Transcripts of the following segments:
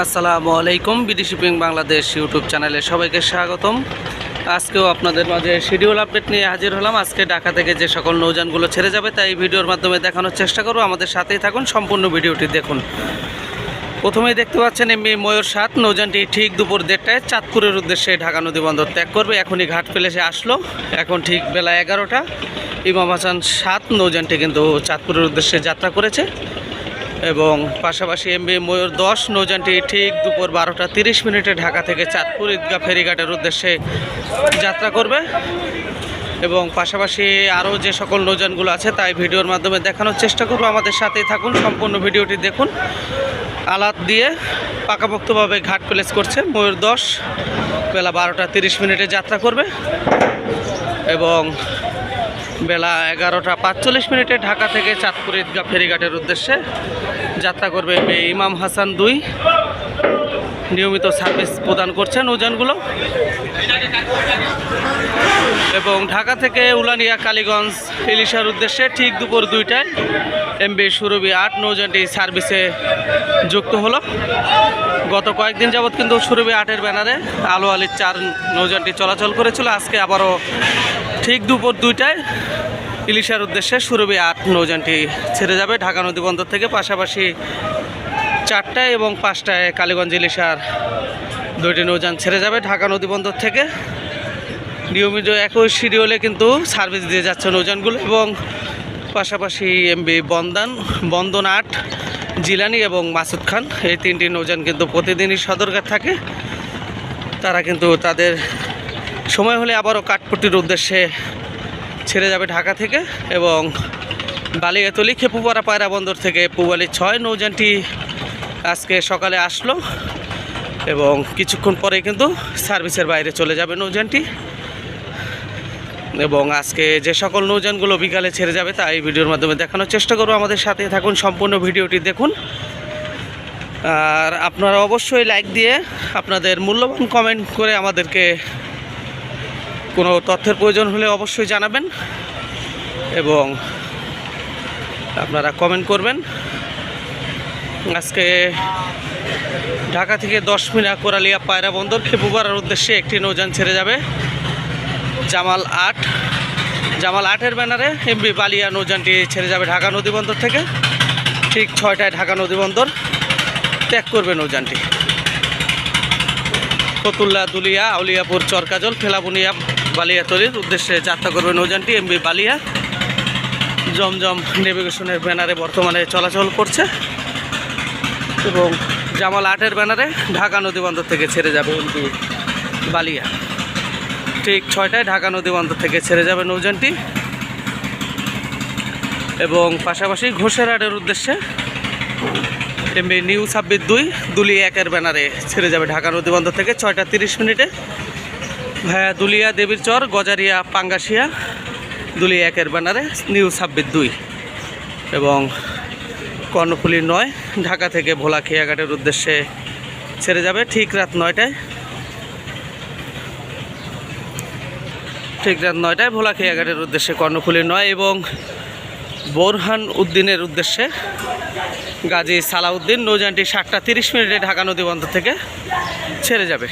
আসসালামু আলাইকুম BD shipping Bangladesh YouTube চ্যানেলে সবাইকে স্বাগতম। আজকেও আপনাদের মাঝে শিডিউল আপডেট নিয়ে হাজির হলাম। আজকে ঢাকা থেকে যে সকল নৌযানগুলো ছেড়ে যাবে, তাই এই ভিডিওর মাধ্যমে দেখানোর চেষ্টা করব। আমাদের সাথেই থাকুন, সম্পূর্ণ ভিডিওটি দেখুন। প্রথমেই দেখতে পাচ্ছেন এমনি ময়ূর সাত, নৌযানটি ঠিক দুপুর দেড়টায় চাঁদপুরের উদ্দেশ্যে ঢাকা নদী বন্দর ত্যাগ করবে। এখনই ঘাট ফেলে সে আসলো। এখন ঠিক বেলা এগারোটা। ইমাম হাসান সাত, নৌযানটি কিন্তু চাঁদপুরের উদ্দেশ্যে যাত্রা করেছে। এবং পাশাপাশি এমবি ময়ূর দশ নৌযানটি ঠিক দুপুর বারোটা তিরিশ মিনিটে ঢাকা থেকে চাঁদপুর ঈদগাহ ফেরিঘাটের উদ্দেশ্যে যাত্রা করবে। এবং পাশাপাশি আরও যে সকল নৌযানগুলো আছে, তাই ভিডিওর মাধ্যমে দেখানোর চেষ্টা করব। আমাদের সাথেই থাকুন, সম্পূর্ণ ভিডিওটি দেখুন। আলাত দিয়ে পাকাপোক্তভাবে ঘাট প্লেস করছে। ময়ূর দশ বেলা বারোটা তিরিশ মিনিটে যাত্রা করবে। এবং বেলা এগারোটা পাঁচচল্লিশ মিনিটে ঢাকা থেকে চাঁদপুর ঈদগাহ ফেরিঘাটের উদ্দেশ্যে যাত্রা করবে ইমাম হাসান দুই। নিয়মিত সার্ভিস প্রদান করছেন নৌযানগুলো এবং ঢাকা থেকে উলানিয়া, কালীগঞ্জ, ইলিশার উদ্দেশ্যে ঠিক দুপুর দুইটায় এমবি সুরভি আট নৌযানটি সার্ভিসে যুক্ত হলো। গত কয়েকদিন যাবৎ কিন্তু সুরভি আটের ব্যানারে আলো আলির চার নৌযানটি চলাচল করেছিল। আজকে আবারও ঠিক দুপুর দুইটায় ইলিশার উদ্দেশ্যে সুরভি আট নৌযানটি ছেড়ে যাবে ঢাকা নদী বন্দর থেকে। পাশাপাশি চারটায় এবং পাঁচটায় কালীগঞ্জ ইলিশার দুইটি নৌযান ছেড়ে যাবে ঢাকা নদী বন্দর থেকে। নিয়মিত একই শিডিউলে কিন্তু সার্ভিস দিয়ে যাচ্ছে নৌযানগুলো এবং পাশাপাশি এমবি বন্দন বন্দন আট, জিলানি এবং মাসুদ খান এই তিনটি নৌযান কিন্তু প্রতিদিনই সদরঘাট থাকে। তারা কিন্তু তাদের সময় হলে আবারও কাঠপুটির উদ্দেশ্যে ছেড়ে যাবে ঢাকা থেকে এবং বালিয়াতলি খেপুপাড়া পায়রা বন্দর থেকে পুবালি ছয় নৌযানটি আজকে সকালে আসলো এবং কিছুক্ষণ পরে কিন্তু সার্ভিসের বাইরে চলে যাবে নৌযানটি এবং আজকে যে সকল নৌযানগুলো বিকালে ছেড়ে যাবে তা এই ভিডিওর মাধ্যমে দেখানোর চেষ্টা করব। আমাদের সাথে থাকুন, সম্পূর্ণ ভিডিওটি দেখুন। আর আপনারা অবশ্যই লাইক দিয়ে আপনাদের মূল্যবান কমেন্ট করে আমাদেরকে কোনো তথ্যের প্রয়োজন হলে অবশ্যই জানাবেন এবং আপনারা কমেন্ট করবেন। আজকে ঢাকা থেকে দশ মিনা কোরালিয়া পায়রা বন্দর খেপুপাড়ার উদ্দেশ্যে একটি নৌযান ছেড়ে যাবে। জামাল আট, জামাল আটের ব্যানারে এমবি বালিয়া নৌযানটি ছেড়ে যাবে ঢাকা নদী বন্দর থেকে। ঠিক ছয়টায় ঢাকা নদী বন্দর ত্যাগ করবে নৌযানটি। ফতুল্লা দুলিয়া, আউলিয়াপুর, চরকাজল ফেলাবুনিয়া বালিয়াতলির উদ্দেশ্যে যাত্রা করবে নৌযানটি এমবি বালিয়া। জমজম নেভিগেশনের ব্যানারে বর্তমানে চলাচল করছে এবং জামাল আটের ব্যানারে ঢাকা নদী বন্দর থেকে ছেড়ে যাবে এমবি বালিয়া। ঠিক ছয়টায় ঢাকা নদী বন্দর থেকে ছেড়ে যাবে নৌযানটি এবং পাশাপাশি ঘোষের ঘোষেরহাটের উদ্দেশ্যে এমবি নিউ ছাব্বিশ দুই দুলি একের ব্যানারে ছেড়ে যাবে ঢাকা নদী বন্দর থেকে ছয়টা তিরিশ মিনিটে। ভায়া দুলিয়া দেবীর চর, গজারিয়া পাঙ্গাসিয়া দুলি একের ব্যানারে নিউ ছাব্বিশ দুই। এবং কর্ণফুলি নয়, ঢাকা থেকে ভোলা খেয়াঘাটের উদ্দেশ্যে ছেড়ে যাবে ঠিক রাত নয়টায়। ঠিক রাত নয়টায় ভোলা খেয়াঘাটের উদ্দেশ্যে কর্ণফুলি নয় এবং বোরহান উদ্দিনের উদ্দেশ্যে গাজী সালাউদ্দিন, নৌযানটি সাতটা তিরিশ মিনিটে ঢাকা নদী বন্দর থেকে ছেড়ে যাবে।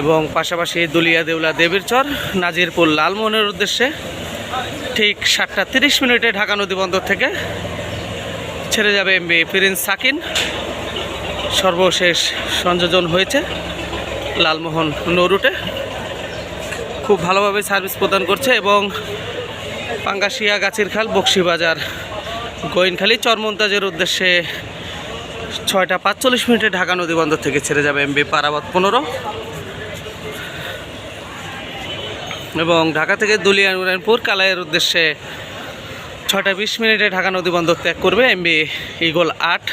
এবং পাশাপাশি দুলিয়া দেউলা দেবীর চর, নাজিরপুর লালমোহনের উদ্দেশ্যে ঠিক সাতটা তিরিশ মিনিটে ঢাকা নদী বন্দর থেকে ছেড়ে যাবে এমবি প্রিন্স সাকিন। সর্বশেষ সংযোজন হয়েছে লালমোহন নৌরুটে। খুব ভালোভাবে সার্ভিস প্রদান করছে এবং পাঙ্গাশিয়া গাছির খাল বক্সিবাজার গোয়েনখালী চরমন্তাজের উদ্দেশ্যে ছয়টা পাঁচচল্লিশ মিনিটে ঢাকা নদী বন্দর থেকে ছেড়ে যাবে এমবি পারাবাদ পনেরো। এবং ঢাকা থেকে দুলিয়া নুরায়ণপুর কালাইয়ের উদ্দেশ্যে ছয়টা বিশ মিনিটে ঢাকা নদী বন্দর ত্যাগ করবে এমবি ইগল আট।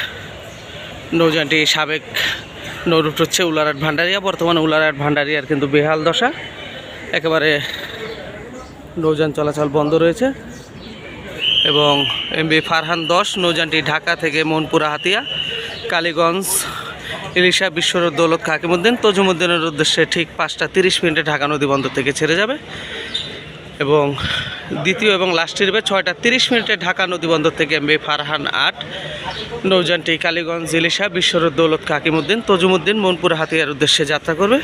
নৌযানটি সাবেক নৌরুট হচ্ছে উলারহাট ভান্ডারিয়া, বর্তমানে উলারহাট ভান্ডারিয়ার কিন্তু বেহাল দশা। একেবারে নৌযান চলাচল বন্ধ রয়েছে। এবং এমবি ফারহান দশ, নৌজানটি ঢাকা থেকে মনপুরা হাতিয়া, কালীগঞ্জ, ইলিশা বিশ্বর দৌলত, কাকিমুদ্দিন, তজুমুদ্দিনের উদ্দেশ্যে ঠিক পাঁচটা তিরিশ মিনিটে ঢাকা নদী বন্দর থেকে ছেড়ে যাবে। এবং দ্বিতীয় এবং লাস্ট ট্রিপে ছয়টা তিরিশ মিনিটে ঢাকা নদীবন্দর থেকে এমবি ফারহান আট, নৌজানটি কালীগঞ্জ, ইলিশা বিশ্বরোড, দৌলত, কাকিমুদ্দিন, তজুমুদ্দিন মনপুর হাতিয়ার উদ্দেশ্যে যাত্রা করবে।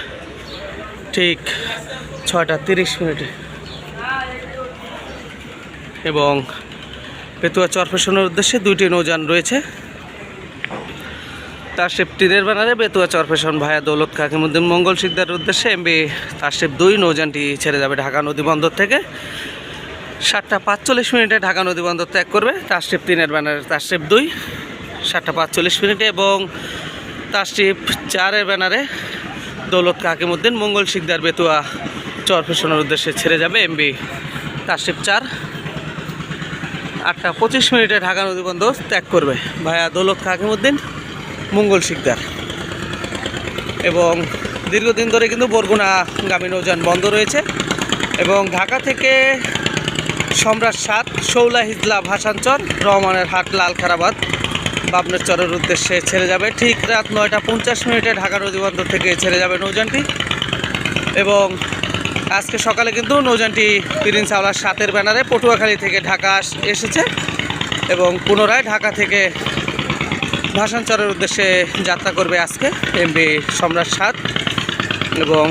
ঠিক ছয়টা তিরিশ মিনিটে। এবং পেতুয়া চরফেশনের উদ্দেশ্যে দুইটি নৌযান রয়েছে। তার তারশিপ তীরের ব্যানারে বেতুয়া চরফেশন ভায়া দৌলত কাকিমুদ্দিন মঙ্গল সিকদারের উদ্দেশ্যে এমবি তারশিপ দুই নৌযানটি ছেড়ে যাবে ঢাকা নদী বন্দর থেকে। সাতটা পাঁচচল্লিশ মিনিটে ঢাকা নদী বন্দর ত্যাগ করবে। তার তারশিপ তিনের ব্যানারে তার তারশিপ দুই। সাতটা পাঁচচল্লিশ মিনিটে এবং তার তারশিপ চারের ব্যানারে দৌলত কাকিমুদ্দিন মঙ্গল সিকদার বেতুয়া চরফেশনের উদ্দেশ্যে ছেড়ে যাবে এমবি তারশিপ চার। আটটা পঁচিশ মিনিটে ঢাকা নদী বন্দর ত্যাগ করবে। ভায়া দৌলত কাকিমুদ্দিন মঙ্গল শিকদার। এবং দীর্ঘদিন ধরে কিন্তু বরগুনা বরগুনাগামী নৌযান বন্ধ রয়েছে এবং ঢাকা থেকে সম্রাট সাত শৌলা হিজলা ভাসানচর, রহমানের হাট লাল খারাবাদ বাবনের চরের উদ্দেশ্যে ছেড়ে যাবে। ঠিক রাত নয়টা পঞ্চাশ মিনিটে ঢাকা নদী বন্দর থেকে ছেড়ে যাবে নৌযানটি। এবং আজকে সকালে কিন্তু নৌযানটি প্রিন্স আওলার সাতের ব্যানারে পটুয়াখালী থেকে ঢাকা এসেছে এবং পুনরায় ঢাকা থেকে ভাসানচরের উদ্দেশ্যে যাত্রা করবে আজকে এমবি সম্রাট সাত এবং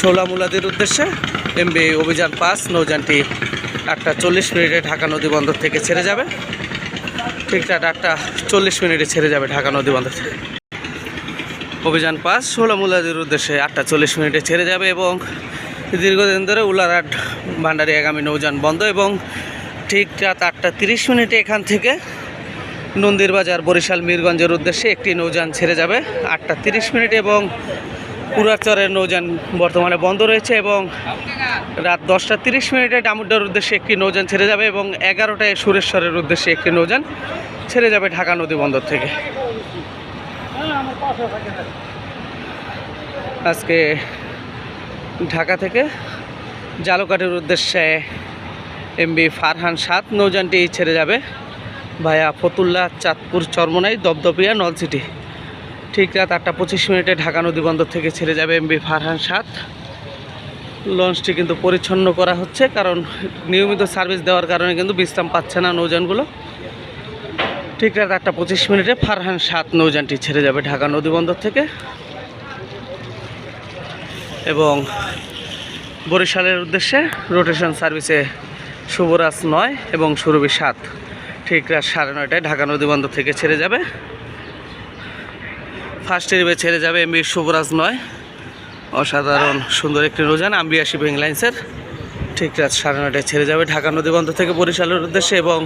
ষোলা মুলাদির উদ্দেশ্যে এমবি অভিযান পাস নৌযানটি আটটা চল্লিশ মিনিটে ঢাকা নদী বন্দর থেকে ছেড়ে যাবে। ঠিক রাত আটটা চল্লিশ মিনিটে ছেড়ে যাবে ঢাকা নদী বন্দর থেকে। অভিযান পাস ষোলা মুলাদির উদ্দেশ্যে আটটা চল্লিশ মিনিটে ছেড়ে যাবে এবং দীর্ঘদিন ধরে উলারহাট, ভান্ডারি আগামী নৌযান বন্ধ এবং ঠিক রাত আটটা তিরিশ মিনিটে এখান থেকে নন্দীর বাজার বরিশাল, মীরগঞ্জের উদ্দেশ্যে একটি নৌযান ছেড়ে যাবে। আটটা তিরিশ মিনিট এবং পুরাচরের নৌযান বর্তমানে বন্ধ রয়েছে এবং রাত দশটা তিরিশ মিনিটে ডামুড্ডার উদ্দেশ্যে একটি নৌযান ছেড়ে যাবে এবং এগারোটায় সুরেশ্বরের উদ্দেশ্যে একটি নৌযান ছেড়ে যাবে ঢাকা নদী বন্দর থেকে। আজকে ঢাকা থেকে জালকাঠির উদ্দেশ্যে এমবি ফারহান সাত, নৌযানটি ছেড়ে যাবে ভায়া ফতুল্লা চাঁদপুর চরমনাই, দপদপিয়া নলসিটি ঠিক রাত আটটা পঁচিশ মিনিটে ঢাকা নদী বন্দর থেকে ছেড়ে যাবে এমবি ফারহান সাত। লঞ্চটি কিন্তু পরিচ্ছন্ন করা হচ্ছে কারণ নিয়মিত সার্ভিস দেওয়ার কারণে কিন্তু বিশ্রাম পাচ্ছে না নৌযানগুলো। ঠিক রাত আটটা পঁচিশ মিনিটে ফারহান সাত, নৌযানটি ছেড়ে যাবে ঢাকা নদী বন্দর থেকে। এবং বরিশালের উদ্দেশ্যে রোটেশন সার্ভিসে শুভরাজ নয় এবং সুরভি সাত। ঠিক রাত সাড়ে নয়টায় ঢাকা নদী বন্দর থেকে ছেড়ে যাবে। ফার্স্ট এরিবে ছেড়ে যাবে এমবি শুভরাজ নয়। অসাধারণ, সুন্দর একটি রোজান আম্বিয়া শিপিং লাইন্সের ঠিক রাত সাড়ে নয়টায় ছেড়ে যাবে ঢাকা নদী বন্দর থেকে বরিশালের উদ্দেশ্যে এবং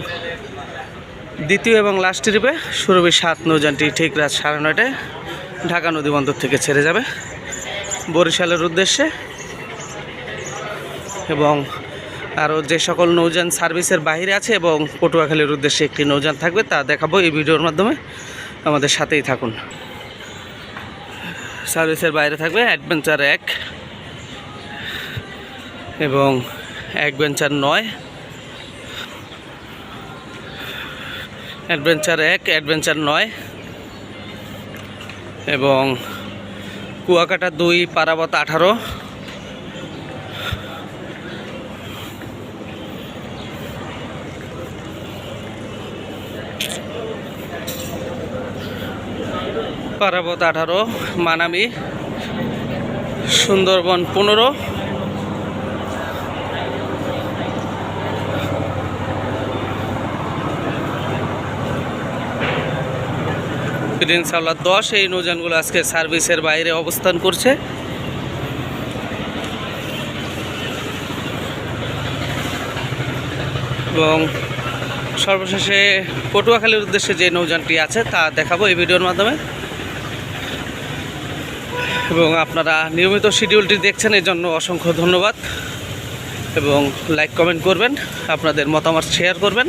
দ্বিতীয় এবং লাস্ট ট্রিপে সুরভি সাত নৌযানটি ঠিক রাত সাড়ে নয়টায় ঢাকা নদীবন্দর থেকে ছেড়ে যাবে। বরিশালের উদ্দেশ্যে এবং আরও যে সকল নৌযান সার্ভিসের বাইরে আছে এবং পটুয়াখালীর উদ্দেশ্যে একটি নৌযান থাকবে তা দেখাবো এই ভিডিওর মাধ্যমে। আমাদের সাথেই থাকুন। সার্ভিসের বাইরে থাকবে অ্যাডভেঞ্চার এক এবং অ্যাডভেঞ্চার নয়। অ্যাডভেঞ্চার এক, অ্যাডভেঞ্চার নয় এবং কুয়াকাটা দুই পারাবত আঠারো। পারাবত আঠারো মানামি সুন্দরবন পনেরো। প্রিন্স আল্লাহ দশ এই নৌযানগুলো আজকে সার্ভিসের বাইরে অবস্থান করছে। এবং সর্বশেষে পটুয়াখালীর উদ্দেশ্যে যে নৌযানটি আছে তা দেখাবো এই ভিডিওর মাধ্যমে। এবং আপনারা নিয়মিত শিডিউলটি দেখছেন এই জন্য অসংখ্য ধন্যবাদ। এবং লাইক, কমেন্ট করবেন, আপনাদের মতামত শেয়ার করবেন।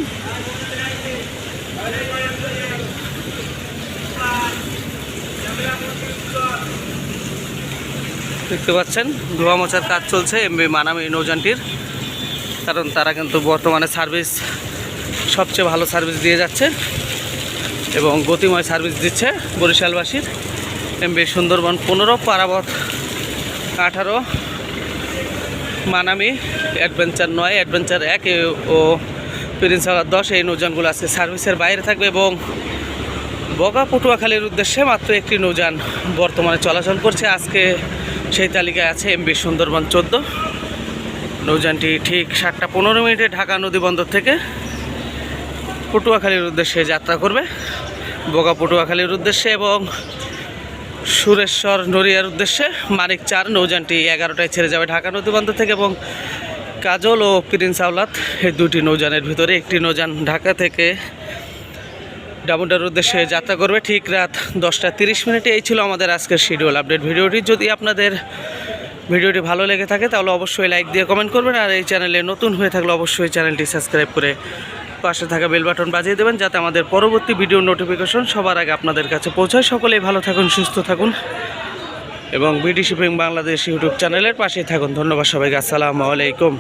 দেখতে পাচ্ছেন, ধোয়া মোছার কাজ চলছে, এম এমবি মানামি নৌযানটির। কারণ তারা কিন্তু বর্তমানে সার্ভিস, সবচেয়ে ভালো সার্ভিস দিয়ে যাচ্ছে এবং গতিময় সার্ভিস দিচ্ছে বরিশালবাসীর। এমবি সুন্দরবন পনেরো, পারাবত আঠারো, মানামি অ্যাডভেঞ্চার নয়, অ্যাডভেঞ্চার এক ও প্রিন্স দশ, এই নৌযানগুলো আছে সার্ভিসের বাইরে থাকবে এবং বগা পটুয়াখালীর উদ্দেশ্যে মাত্র একটি নৌযান বর্তমানে চলাচল করছে। আজকে সেই তালিকায় আছে এমবি সুন্দরবন চোদ্দ। নৌযানটি ঠিক সাতটা পনেরো মিনিটে ঢাকা নদী বন্দর থেকে পটুয়াখালীর উদ্দেশ্যে যাত্রা করবে। বগা পটুয়াখালীর উদ্দেশ্যে এবং সুরেশ্বর নড়িয়ার উদ্দেশ্যে মানিক চার। নৌযানটি এগারোটায় ছেড়ে যাবে ঢাকা নদী বন্দর থেকে এবং কাজল ও প্রিন্স আওলাত এই দুটি নৌযানের ভিতরে একটি নৌযান ঢাকা থেকে ডাবুন্ডার উদ্দেশ্যে যাত্রা করবে ঠিক রাত দশটা তিরিশ মিনিটে। এই ছিল আমাদের আজকের শিডিউল আপডেট ভিডিওটি। যদি আপনাদের ভিডিওটি ভালো লেগে থাকে, তাহলে অবশ্যই লাইক দিয়ে কমেন্ট করবেন। আর এই চ্যানেলে নতুন হয়ে থাকলে অবশ্যই চ্যানেলটি সাবস্ক্রাইব করে পাশে থাকা বেল বাটন বাজিয়ে দেবেন, যাতে আমাদের পরবর্তী ভিডিও নোটিফিকেশন সবার আগে আপনাদের কাছে পৌঁছায়। সকলেই ভালো থাকুন, সুস্থ থাকুন। এবং বিডি শিপিং বাংলাদেশ ইউটিউব চ্যানেলের পাশেই থাকুন। ধন্যবাদ সবাইকে। আসসালামু আলাইকুম।